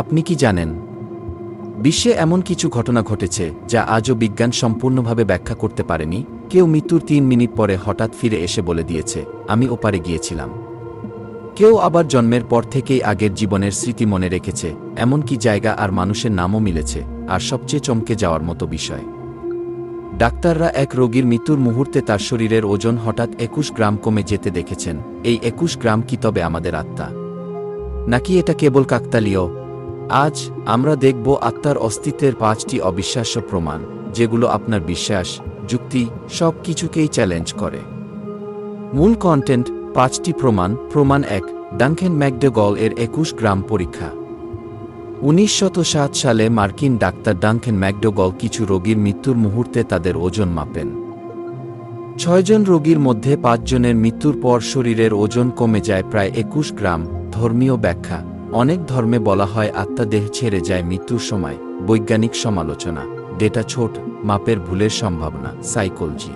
আপনি কি জানেন? বিশ্বে এমন কিছু ঘটনা ঘটেছে যা আজও বিজ্ঞান সম্পূর্ণভাবে ব্যাখ্যা করতে পারেনি। কেউ মৃত্যুর তিন মিনিট পরে হঠাৎ ফিরে এসে বলে দিয়েছে, আমি ওপারে গিয়েছিলাম। কেউ আবার জন্মের পর থেকেই আগের জীবনের স্মৃতি মনে রেখেছে এমনকি জায়গা আর মানুষের নামও মিলেছে, আর সবচেয়ে চমকে যাওয়ার মতো বিষয়। ডাক্তাররা এক রোগীর মৃত্যুর মুহূর্তে তার শরীরের ওজন হঠাৎ একুশ গ্রাম কমে যেতে দেখেছেন, এই একুশ গ্রাম কি তবে আমাদের আত্মা? নাকি এটা কেবল কাকতালীয়? আজ আমরা দেখব আত্মার অস্তিত্বের পাঁচটি অবিশ্বাস্য প্রমাণ, যেগুলো আপনার বিশ্বাস, যুক্তি সব কিছুকেই চ্যালেঞ্জ করে। মূল কন্টেন্ট পাঁচটি প্রমাণ প্রমাণ এক ডানকেন ম্যাকডেগল এর একুশ গ্রাম পরীক্ষা। উনিশ সালে মার্কিন ডাক্তার ডানকেন ম্যাকডোগল কিছু রোগীর মৃত্যুর মুহূর্তে তাদের ওজন মাপেন। ছয়জন রোগীর মধ্যে পাঁচজনের মৃত্যুর পর শরীরের ওজন কমে যায় প্রায় একুশ গ্রাম, ধর্মীয় ব্যাখ্যা। অনেক ধর্মে বলা হয় আত্মা দেহ ছেড়ে যায় মৃত্যুর সময়, বৈজ্ঞানিক সমালোচনা, ডেটা ছোট, মাপের ভুলের সম্ভাবনা, সাইকোলজি।